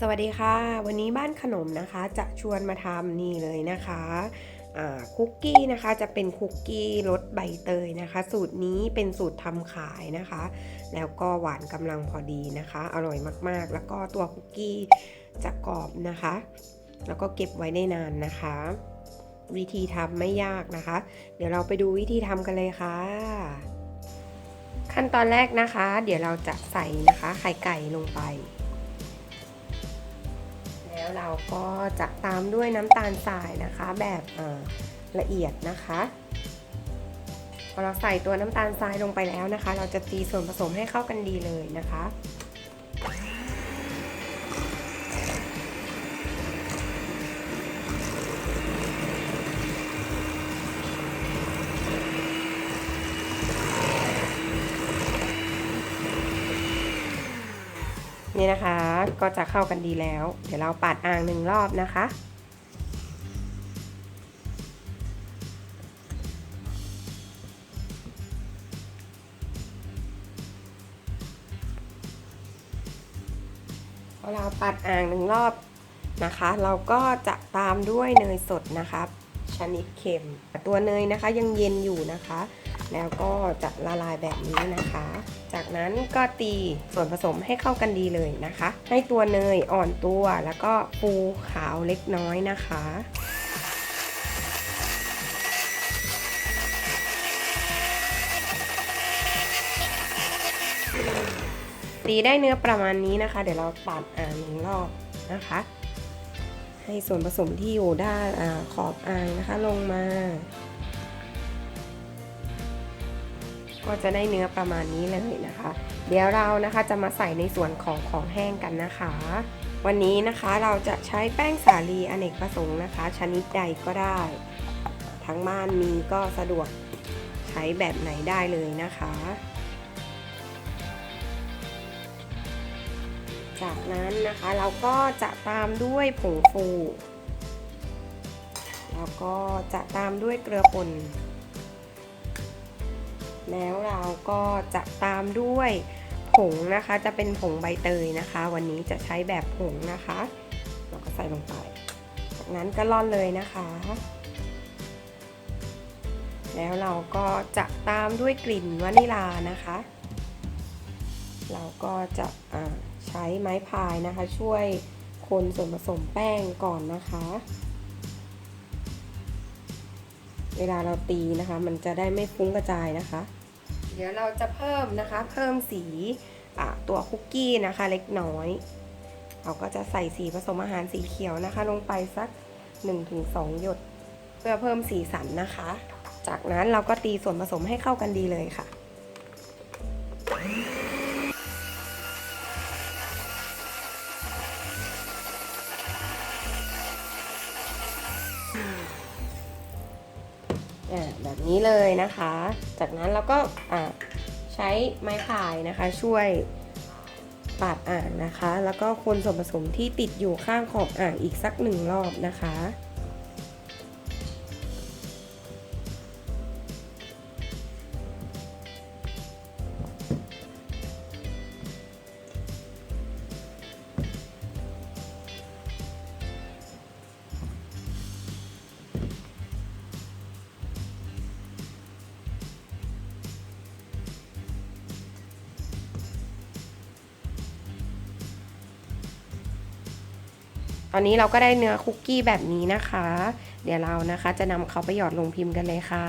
สวัสดีค่ะ วันนี้บ้านขนมนะคะจะชวนมาทำนี่เลยนะคะคุกกี้นะคะจะเป็นคุกกี้รสใบเตยนะคะ สูตรนี้เป็นสูตรทำขายนะคะ แล้วก็หวานกำลังพอดีนะคะ อร่อยมากๆ แล้วก็ตัวคุกกี้จะกรอบนะคะ แล้วก็เก็บไว้ได้นานนะคะ วิธีทำไม่ยากนะคะ เดี๋ยวเราไปดูวิธีทำกันเลยค่ะ ขั้นตอนแรกนะคะ เดี๋ยวเราจะใส่นะคะไข่ไก่ลงไป แล้วเราก็จะตามด้วยน้ำตาลทรายนะคะ แบบละเอียดนะคะพอเราใส่ตัวน้ำตาลทรายลงไปแล้วนะคะ เราจะตีส่วนผสมให้เข้ากันดีเลยนะคะ นี่นะคะ ก็จะเข้ากันดีแล้ว เดี๋ยวเราปัดอ่างหนึ่งรอบนะคะ พอเราปัดอ่างหนึ่งรอบนะคะ เราก็จะตามด้วยเนยสดนะคะชนิดเค็ม ตัวเนยนะคะยังเย็นอยู่นะคะ แล้วก็จะละลายแบบนี้นะคะ จากนั้นก็ตีส่วนผสมให้เข้ากันดีเลยนะคะ ให้ตัวเนยอ่อนตัวแล้วก็ฟูขาวเล็กน้อยนะคะตีได้เนื้อประมาณนี้นะคะ เดี๋ยวเราปัดอ่างหนึ่งรอบนะคะ ให้ส่วนผสมที่อยู่ด้านอขอบอ่างนะคะลงมา ก็จะได้เนื้อประมาณนี้เลยนะคะ เดี๋ยวเรานะคะจะมาใส่ในส่วนของของแห้งกันนะคะ วันนี้นะคะเราจะใช้แป้งสาลีอเนกประสงค์นะคะ ชนิดใดก็ได้ ทั้งบ้านมีก็สะดวกใช้แบบไหนได้เลยนะคะ จากนั้นนะคะเราก็จะตามด้วยผงฟู แล้วก็จะตามด้วยเกลือป่น แล้วเราก็จะตามด้วยผงนะคะ จะเป็นผงใบเตยนะคะ วันนี้จะใช้แบบผงนะคะ เราก็ใส่ลงไป จากนั้นก็ร่อนเลยนะคะ แล้วเราก็จะตามด้วยกลิ่นวานิลานะคะ เราก็จะใช้ไม้พายนะคะ ช่วยคนส่วนผสมแป้งก่อนนะคะ เวลาเราตีนะคะ มันจะได้ไม่ฟุ้งกระจายนะคะ เดี๋ยวเราจะเพิ่มนะคะ เพิ่มสีตัวคุกกี้นะคะ เล็กน้อย เราก็จะใส่สีผสมอาหารสีเขียวนะคะ ลงไปสัก 1-2 หยด เพื่อเพิ่มสีสันนะคะ จากนั้นเราก็ตีส่วนผสมให้เข้ากันดีเลยค่ะ นี้เลยนะคะ จากนั้นเราก็ใช้ไม้พายนะคะช่วยปาดอ่างนะคะ แล้วก็คนส่วนผสมที่ติดอยู่ข้างขอบอ่างอีกสักหนึ่งรอบนะคะ ตอนนี้เราก็ได้เนื้อคุกกี้แบบนี้นะคะ เดี๋ยวเรานะคะจะนำเขาไปหยอดลงพิมพ์กันเลยค่ะ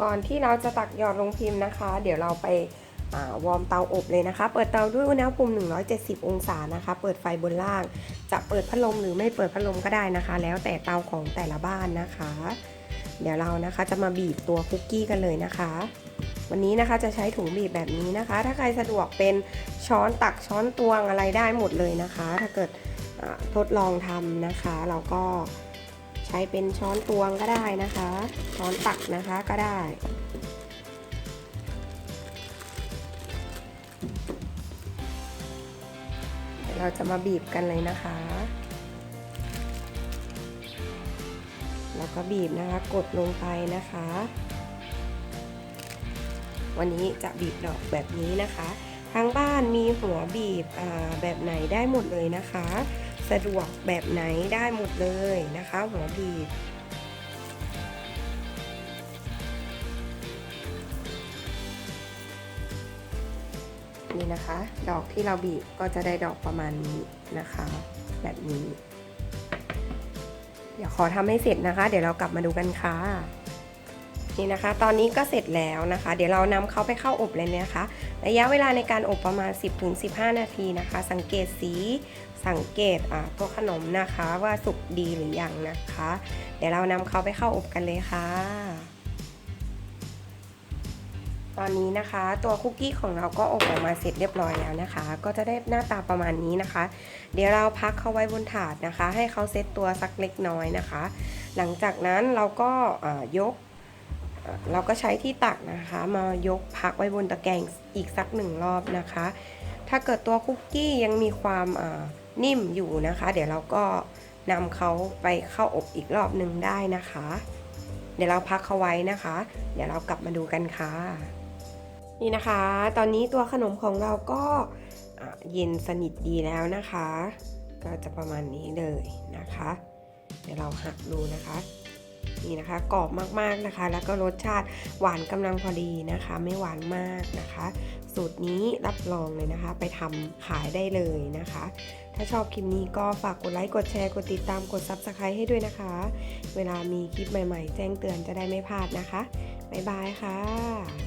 ก่อนที่เราจะตักหยอดลงพิมพ์นะคะ เดี๋ยวเราไปวอร์มเตาอบเลยนะคะ เปิดเตาด้วยอุณหภูมิ 170 องศานะคะ เปิดไฟบนล่าง จะเปิดพัดลมหรือไม่เปิดพัดลมก็ได้นะคะ แล้วแต่เตาของแต่ละบ้านนะคะ เดี๋ยวเรานะคะจะมาบีบตัวคุกกี้กันเลยนะคะ วันนี้นะคะจะใช้ถุงบีบแบบนี้นะคะ ถ้าใครสะดวกเป็นช้อนตักช้อนตวงอะไรได้หมดเลยนะคะ ถ้าเกิด ทดลองทำนะคะ เราก็ใช้เป็นช้อนตวงก็ได้นะคะ ช้อนตักนะคะก็ได้ เราจะมาบีบกันเลยนะคะ แล้วก็บีบนะคะกดลงไปนะคะ วันนี้จะบีบดอกแบบนี้นะคะทั้งบ้านมีหัวบีบแบบไหนได้หมดเลยนะคะ สะดวกแบบไหนได้หมดเลยนะคะ หัวบีบนี่นะคะ ดอกที่เราบีบก็จะได้ดอกประมาณนี้นะคะ แบบนี้ เดี๋ยวขอทำให้เสร็จนะคะ เดี๋ยวเรากลับมาดูกันค่ะนี่นะคะ ตอนนี้ก็เสร็จแล้วนะคะ เดี๋ยวเรานำเขาไปเข้าอบเลยนะคะ ระยะเวลาในการอบประมาณ 10-15 นาทีนะคะ สังเกตสีสังเกตตัวขนมนะคะว่าสุกดีหรือยังนะคะ เดี๋ยวเรานำเขาไปเข้าอบกันเลยค่ะ ตอนนี้นะคะ ตัวคุกกี้ของเราก็อบออกมาเสร็จเรียบร้อยแล้วนะคะ ก็จะได้หน้าตาประมาณนี้นะคะ เดี๋ยวเราพักเขาไว้บนถาดนะคะ ให้เขาเซตตัวสักเล็กน้อยนะคะ หลังจากนั้นเราก็ยก เราก็ใช้ที่ตักนะคะ มายกพักไว้บนตะแกรงอีกสักหนึ่งรอบนะคะ ถ้าเกิดตัวคุกกี้ยังมีความนิ่มอยู่นะคะ เดี๋ยวเราก็นำเขาไปเข้าอบอีกรอบหนึ่งได้นะคะ เดี๋ยวเราพักเขาไว้นะคะ เดี๋ยวเรากลับมาดูกันค่ะ นี่นะคะ ตอนนี้ตัวขนมของเราก็เย็นสนิทดีแล้วนะคะ ก็จะประมาณนี้เลยนะคะ เดี๋ยวเราหักดูนะคะีนะคะกรอบมากๆนะคะ แล้วก็รสชาติหวานกำลังพอดีนะคะ ไม่หวานมากนะคะ สูตรนี้รับรองเลยนะคะ ไปทำขายได้เลยนะคะ ถ้าชอบคลิปนี้ก็ฝากกดไลค์กดแชร์กดติดตามกด Subscribe ให้ด้วยนะคะ เวลามีคลิปใหม่ ๆ แจ้งเตือนจะได้ไม่พลาดนะคะบ๊ายบายค่ะ